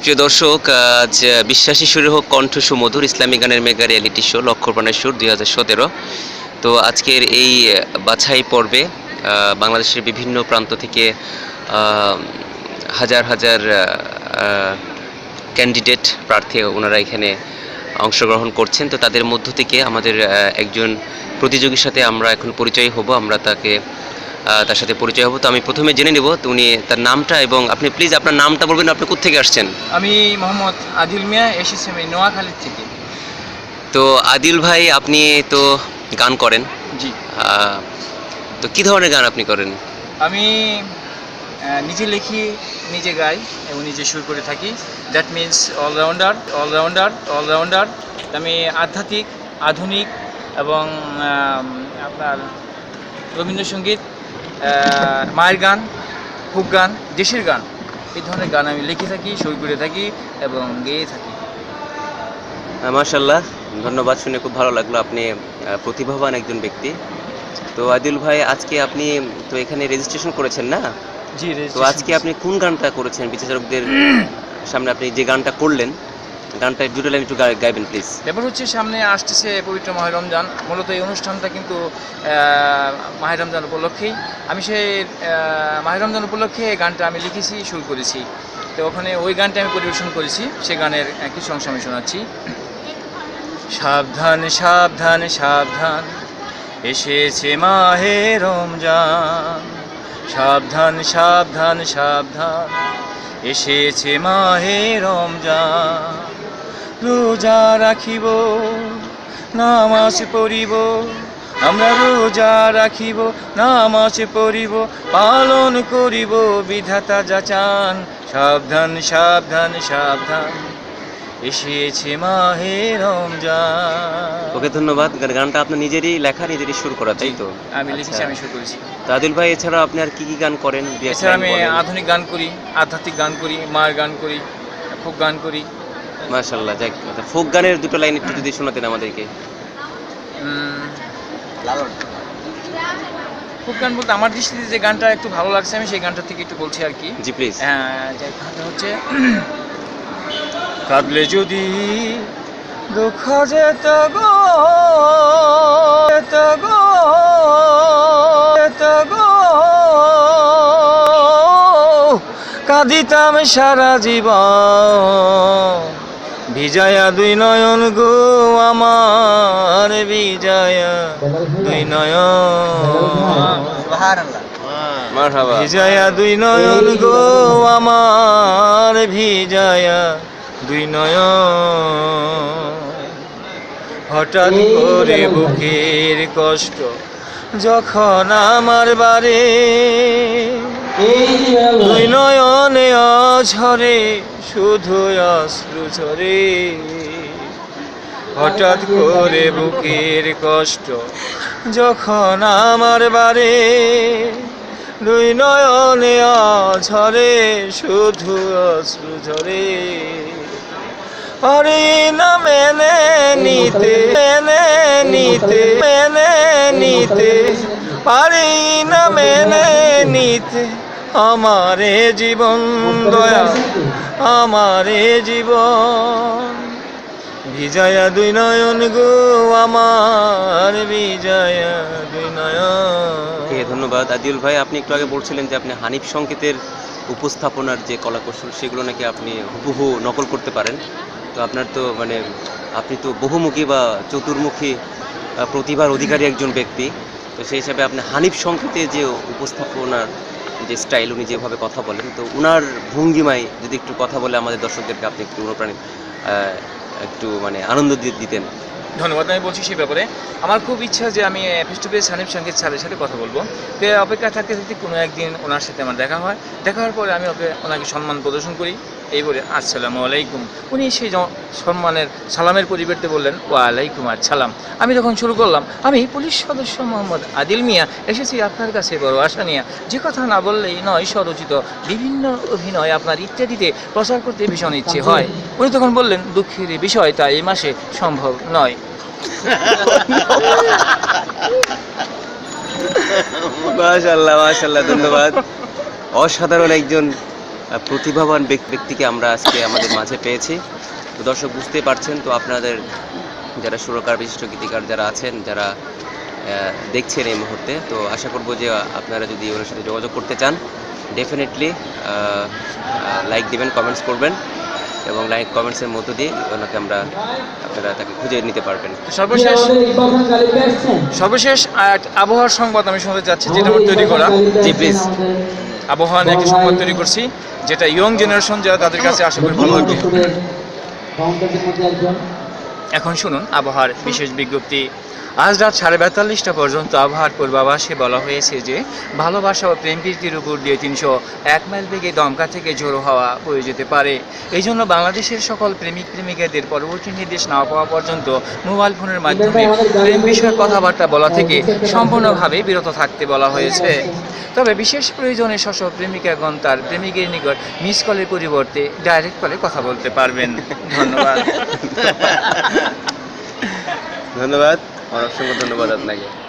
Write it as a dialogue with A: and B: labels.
A: প্রিয় দর্শক, আজ বিশ্বাসী সুরে হোক কণ্ঠ সুমধুর ইসলামী গানের মেগা রিয়েলিটি শো লক্ষ্যপ্রাণের সুর দুই হাজার সতেরো। তো আজকের এই বাছাই পর্বে বাংলাদেশের বিভিন্ন প্রান্ত থেকে হাজার হাজার ক্যান্ডিডেট প্রার্থী ওনারা এখানে অংশগ্রহণ করছেন। তো তাদের মধ্য থেকে আমাদের একজন প্রতিযোগীর সাথে আমরা এখন পরিচয় হব। আমরা তাকে তার সাথে পরিচয় হব। তো আমি প্রথমে জেনে নেব তো উনি তার নামটা এবং আপনি প্লিজ আপনার নামটা বলবেন আপনি কোথেকে আসছেন?
B: আমি মোহাম্মদ আদিল মিয়া এসেছি আমি নোয়াখালীর থেকে।
A: তো আদিল ভাই আপনি তো গান করেন।
B: জি।
A: তো কি ধরনের গান আপনি করেন?
B: আমি নিজে লিখি নিজে গাই এবং নিজে সুর করে থাকি। That means allrounder allrounder allrounder আমি আধ্যাত্মিক আধুনিক এবং আপনার রবীন্দ্রসঙ্গীত মায়ের গান ফুক গান দেশের গান এই ধরনের গান আমি লিখে থাকি সই করে থাকি এবং গেয়ে থাকি।
A: মার্শাল্লাহ ধন্যবাদ শুনে খুব ভালো লাগল আপনি প্রতিভাবান একজন ব্যক্তি। তো আদিল ভাই আজকে আপনি তো এখানে রেজিস্ট্রেশন করেছেন না?
B: জি
A: তো আজকে আপনি কোন গানটা করেছেন? বিচারকদের সামনে আপনি যে গানটা করলেন গানটা লাইন একটু গাই- গাইবেন প্লিজ
B: ব্যাপার হচ্ছে সামনে আসতেছে পবিত্র মাহে মূলত এই অনুষ্ঠানটা কিন্তু মাহে রমজান উপলক্ষেই। আমি সেই মাহে রমজান উপলক্ষে গানটা আমি লিখেছি, সুর করেছি। তো ওখানে ওই গানটা আমি পরিবেশন করেছি সেই গানের কিছু অংশ আমি শোনাচ্ছি। সাবধান সাবধান সাবধান, এসেছে মাহে রমজান। সাবধান সাবধান সাবধান, এসেছে মাহে রমজান। রোজা রাখিব নামাজ পড়িব আমরা রোজা রাখিব নামাজ পড়িব পালন করিব বিধাতা যা চান সাবধান সাবধান সাবধান। এসেছে মাহে রমজান।
A: ওকে ধন্যবাদ। গানটা আপনার নিজেরই লেখা নিজেরই সুর করা তাই তো?
B: আমি লিখেছি
A: আচ্ছা।
B: আমি শুরু করেছি।
A: তো আদিল ভাই এছাড়া আপনি আর কি কি গান করেন?
B: এছাড়া আমি আধুনিক গান করি আধ্যাত্মিক গান করি মার গান করি ফোক গান করি।
A: মাশাল্লাহ যাক ফোক গানের দুটো লাইন একটু যদি শোনাতেন আমাদেরকে।
B: ফোক গান বলতে আমার দৃষ্টিতে যে গানটা একটু ভালো লাগছে আমি সেই গানটা থেকে একটু বলছি আর কি।
A: জি প্লিজ
B: হ্যাঁ, গানটা হচ্ছে কাঁদলে যদি দুঃখ যেত গো যেত গো যেত গো কাঁদিতাম সারা জীবন। ভিজায়া দুই নয়ন গো আমার ভিজায়া দুই নয়ন। ভিজায়া দুই নয়ন গো আমার ভিজায়া দুই নয়ন। হঠাৎ করে বুকের কষ্ট যখন আমার বারে দুই নয়নে ঝরে শুধু অশ্রু ঝরে। হঠাৎ করে বুকের কষ্ট, যখন আমার বারে, দুই নয়নে ঝরে শুধু অশ্রু ঝরে। পারি না মেনে নিতে মেনে নিতে মেনে নিতে। পারি না মেনে নিতে, আমারে জীবন দয়া, আমারে জীবন। বিজয়া দুই নয়ন গো, আমার বিজয়া দুই নয়ন।
A: ধন্যবাদ। আদিল ভাই, আপনি একটু আগে বলছিলেন যে আপনি হানিফ সংকেতের উপস্থাপনার যে কলাকৌশল, সেগুলো নাকি আপনি হুবহু নকল করতে পারেন। তো আপনার তো মানে আপনি তো বহুমুখী বা চতুর্মুখী প্রতিভার অধিকারী একজন ব্যক্তি। তো সেই হিসাবে আপনি হানিফ সংকেতে যে উপস্থাপনার যে স্টাইল উনি যেভাবে কথা বলেন, তো উনার ভঙ্গিমায় যদি একটু কথা বলে আমাদের দর্শকদেরকে আপনি একটু অনুপ্রাণিত একটু মানে আনন্দ দিতেন।
B: ধন্যবাদ, আমি বলছি সেই ব্যাপারে। আমার খুব ইচ্ছা যে আমি ফেস টু ফেস হানিফ সংগীত স্যারের সাথে কথা বলব। তো অপেক্ষা থাকতে থাকতে কোনো একদিন ওনার সাথে আমার দেখা হয়। দেখা হওয়ার পরে আমি ওকে ওনাকে সম্মান প্রদর্শন করি। এই বলে, আসসালামু আলাইকুম। উনি সেই সম্মানের, সালামের পরিবর্তে বললেন, ওয়ালাইকুম আসসালাম। আমি যখন শুরু করলাম, আমি পুলিশ সদস্য মোহাম্মদ আদিল মিয়া এসেছি আপনার কাছে বড় আশা নিয়ে। যে কথা না বললেই নয়, স্বরচিত বিভিন্ন অভিনয় আপনার ইত্যাদিতে প্রচার করতে ভীষণ ইচ্ছে হয়। উনি তখন বললেন, দুঃখের বিষয়, তা এই মাসে সম্ভব নয়।
A: মাশাল্লাহ মাশাল্লাহ ধন্যবাদ। অসাধারণ একজন প্রতিভাবান ব্যক- ব্যক্তিকে আমরা আজকে আমাদের মাঝে পেয়েছি। তো দর্শক বুঝতেই পারছেন তো আপনাদের যারা সুরকার বিশিষ্ট গীতিকার যারা আছেন যারা দেখছেন এই মুহূর্তে তো আশা করব যে আপনারা যদি ওনার সাথে যোগাযোগ করতে চান ডেফিনেটলি লাইক দিবেন কমেন্টস করবেন এবং লাইক কমেন্টসের মধ্য দিয়ে ওনাকে আমরা আপনারা তাকে খুঁজে নিতে পারবেন।
B: তো সর্বশেষ সর্বশেষ আবহাওয়ার সংবাদ আমি শুনতে যাচ্ছি যেটা তৈরি করা।
A: জি, please.
B: আবহাওয়া নিয়ে একটি সংবাদ তৈরি করছি, যেটা ইয়ং জেনারেশন যারা তাদের কাছে আশা করি ভালো লাগবে। এখন শুনুন আবহাওয়ার বিশেষ বিজ্ঞপ্তি। আজ রাত সাড়ে বেতাল্লিশটা পর্যন্ত আবহাওয়ার পূর্বাভাসে বলা হয়েছে যে, ভালোবাসা ও প্রেম প্রীতির উপর দিয়ে তিনশো এক মাইল বেগে দমকা থেকে ঝোড়ো হওয়া বয়ে যেতে পারে। এই জন্য বাংলাদেশের সকল প্রেমিক প্রেমিকাদের পরবর্তী নির্দেশ না পাওয়া পর্যন্ত মোবাইল ফোনের মাধ্যমে প্রেম বিষয়ক কথাবার্তা বলা থেকে সম্পূর্ণভাবে বিরত থাকতে বলা হয়েছে। তবে বিশেষ প্রয়োজনে শশ প্রেমিকাগণ তার প্রেমিকের নিকট মিস কলের পরিবর্তে ডাইরেক্ট কলে কথা বলতে পারবেন। ধন্যবাদ।
A: ধন্যবাদ। অসংখ্য ধন্যবাদ আপনাকে।